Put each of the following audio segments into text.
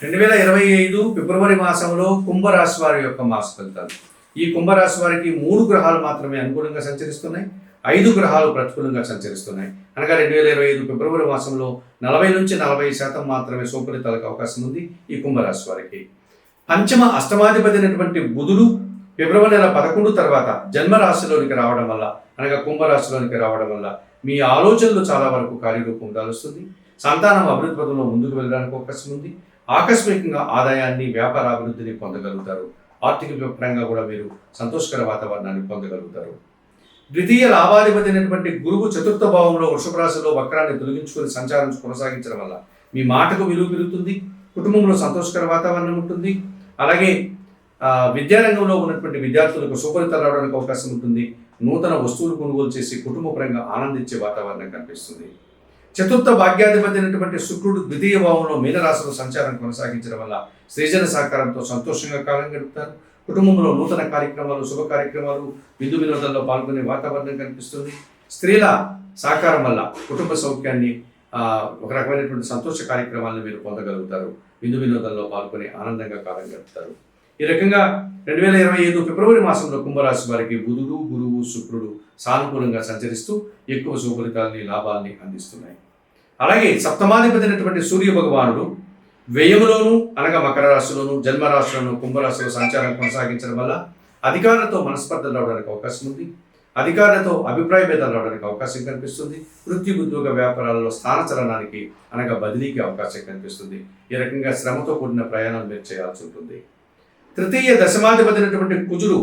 రెండు వేల ఇరవై ఐదు ఫిబ్రవరి మాసంలో కుంభరాశి వారి యొక్క మాస ఫలితాలు. ఈ కుంభరాశి వారికి మూడు గ్రహాలు మాత్రమే అనుకూలంగా సంచరిస్తున్నాయి. ఐదు గ్రహాలు ప్రతికూలంగా సంచరిస్తున్నాయి. అనగా రెండు వేల ఇరవై ఐదు ఫిబ్రవరి మాసంలో నలభై నుంచి నలభై శాతం మాత్రమే శుభఫలితాలకు అవకాశం ఉంది ఈ కుంభరాశి వారికి. పంచమ అష్టమాధిపతి అయినటువంటి బుధుడు ఫిబ్రవరి నెల పదకొండు తర్వాత జన్మరాశిలోనికి రావడం వల్ల అనగా కుంభరాశిలోనికి రావడం వల్ల మీ ఆలోచనలు చాలా వరకు కార్యరూపం దాలుస్తుంది. సంతానం అభివృద్ధి పదంలో ముందుకు వెళ్ళడానికి అవకాశం ఉంది. ఆకస్మికంగా ఆదాయాన్ని వ్యాపార అభివృద్ధిని పొందగలుగుతారు. ఆర్థిక పరంగా కూడా మీరు సంతోషకర వాతావరణాన్ని పొందగలుగుతారు. ద్వితీయ లాభాధిపతి అయినటువంటి గురువు చతుర్థ భావంలో వృషభ రాశిలో వక్రాన్ని తొలగించుకొని సంచారం కొనసాగించడం వల్ల మీ మాటకు విలువ పెరుగుతుంది కుటుంబంలో సంతోషకర వాతావరణం ఉంటుంది. అలాగే విద్యారంగంలో ఉన్నటువంటి విద్యార్థులకు సుఫలితాలు రావడానికి అవకాశం ఉంటుంది. నూతన వస్తువులు కొనుగోలు చేసి కుటుంబపరంగా ఆనందించే వాతావరణం కనిపిస్తుంది. చతుర్థ భాగ్యాధిపతి అయినటువంటి శుక్రుడు ద్వితీయ భావంలో మీనరాశిలో సంచారం కొనసాగించడం వల్ల సృజన సహకారంతో సంతోషంగా కాలం గడుపుతారు. కుటుంబంలో నూతన కార్యక్రమాలు శుభ కార్యక్రమాలు విందు వినోదంలో పాల్గొనే వాతావరణం కనిపిస్తుంది. స్త్రీల సహకారం వల్ల కుటుంబ సౌఖ్యాన్ని ఒక రకమైనటువంటి సంతోష కార్యక్రమాలను మీరు పొందగలుగుతారు. విందు వినోదంలో పాల్గొని ఆనందంగా కాలం గడుపుతారు. ఈ రకంగా రెండు వేల ఇరవై ఐదు ఫిబ్రవరి మాసంలో కుంభరాశి వారికి బుధుడు గురువు శుక్రుడు సానుకూలంగా సంచరిస్తూ ఎక్కువ శుభలితాలని లాభాల్ని అందిస్తున్నాయి. అలాగే సప్తమాధిపతి సూర్య భగవానుడు వ్యయములోను అనగా మకర రాశిలోను జన్మరాశులను కుంభరాశిలో సంచారం కొనసాగించడం వల్ల అధికారులతో మనస్పర్ధలు రావడానికి అవకాశం ఉంది. అధికారులతో అభిప్రాయ భేదాలు రావడానికి అవకాశం కనిపిస్తుంది. వృత్తి ఉద్యోగ వ్యాపారాలలో స్థానచలనానికి అనగా బదిలీకి అవకాశం కనిపిస్తుంది. ఈ రకంగా శ్రమతో కూడిన ప్రయాణాలు మీరు చేయాల్సి ఉంటుంది. తృతీయ దశమాధిపతి కుజుడు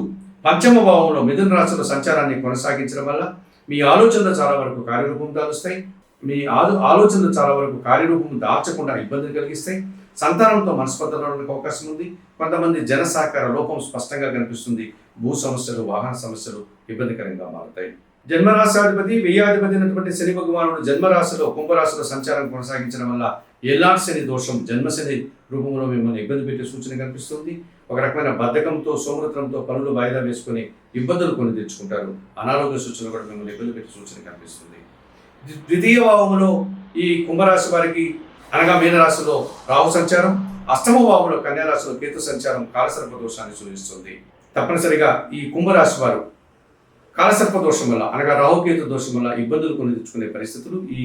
పంచమ భావంలో మిథున రాశుల సంచారాన్ని కొనసాగించడం వల్ల మీ ఆలోచనలు చాలా వరకు కార్యరూపం దాలుస్తాయి మీ ఆలో ఆలోచనలు చాలా వరకు కార్యరూపం దాచకుండా ఇబ్బందులు కలిగిస్తాయి. సంతానంతో మనస్పర్ధలు అవకాశం ఉంది. కొంతమంది జన సహకార లోపం స్పష్టంగా కనిపిస్తుంది. భూ సమస్యలు వాహన సమస్యలు ఇబ్బందికరంగా మారుతాయి. జన్మరాశాధిపతి వ్యయాధిపతి అయినటువంటి శని భగవానుడు జన్మరాశిలో కుంభరాశిలో సంచారం కొనసాగించడం వల్ల ఎల్లాంటి శని దోషం జన్మశని రూపంలో మిమ్మల్ని ఇబ్బంది పెట్టే సూచన కనిపిస్తుంది. ఒక రకమైన బద్ధకంతో సోమృతంతో పనులు వాయిదా వేసుకొని ఇబ్బందులు కొని తెచ్చుకుంటారు అనారోగ్య సూచనలు కూడా మిమ్మల్ని ఇబ్బంది పెట్టే సూచన కనిపిస్తుంది. ద్వితీయ భావంలో ఈ కుంభరాశి వారికి అనగా మీనరాశిలో రాహు సంచారం అష్టమ భావంలో కన్యారాశిలో కేతు సంచారం కాలసర్ప దోషాన్ని సూచిస్తుంది. తప్పనిసరిగా ఈ కుంభరాశి వారు కాలసర్ప దోషం వల్ల అనగా రాహుకేతు దోషం వల్ల ఇబ్బందులు కొని తెచ్చుకునే పరిస్థితులు ఈ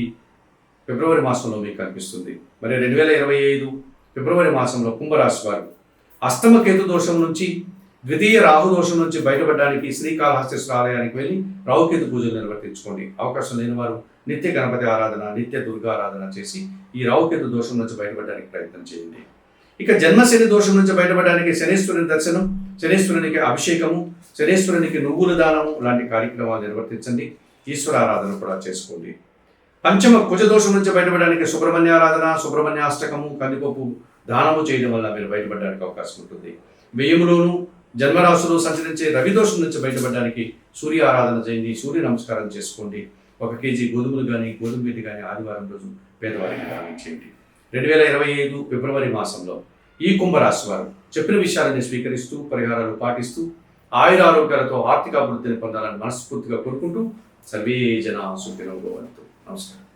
ఫిబ్రవరి మాసంలో మీకు కనిపిస్తుంది. మరి రెండు వేల ఇరవై ఐదు ఫిబ్రవరి మాసంలో కుంభరాశి వారు అష్టమ కేతు దోషం నుంచి ద్వితీయ రాహు దోషం నుంచి బయటపడడానికి శ్రీకాళహస్తేశ్వర ఆలయానికి వెళ్ళి రావుకేతు పూజలు నిర్వర్తించుకోండి. అవకాశం లేని వారు నిత్య గణపతి ఆరాధన నిత్య దుర్గా ఆరాధన చేసి ఈ రావుకేతు దోషం నుంచి బయటపడడానికి ప్రయత్నం చేయండి. ఇక జన్మశని దోషం నుంచి బయటపడడానికి శనీశ్వరుని దర్శనం శనీశ్వరునికి అభిషేకము శనీశ్వరునికి నువ్వుల దానము లాంటి కార్యక్రమాలు నిర్వర్తించండి. ఈశ్వర ఆరాధన కూడా చేసుకోండి. పంచమ కుజ దోషం నుంచి బయటపడడానికి సుబ్రహ్మణ్య ఆరాధన సుబ్రహ్మణ్య అష్టకము కందిపప్పు దానము చేయడం వల్ల మీరు బయటపడడానికి అవకాశం ఉంటుంది. వ్యయములోను జన్మరాశులు సంచరించే రవిదోషం నుంచి బయటపడడానికి సూర్య ఆరాధన చేయండి సూర్య నమస్కారం చేసుకోండి. ఒక కేజీ గోధుమలు కానీ గోధుమ పిండి కానీ ఆదివారం రోజు పేదవారికి దానం చేయండి. రెండు వేల ఇరవై ఐదు ఫిబ్రవరి మాసంలో ఈ కుంభరాశి వారు చెప్పిన విషయాలని స్వీకరిస్తూ పరిహారాలు పాటిస్తూ ఆయుర ఆరోగ్యాలతో ఆర్థిక అభివృద్ధిని పొందాలని మనస్ఫూర్తిగా కోరుకుంటూ సర్వే జన సుఖినోగవంతు నమస్కారం.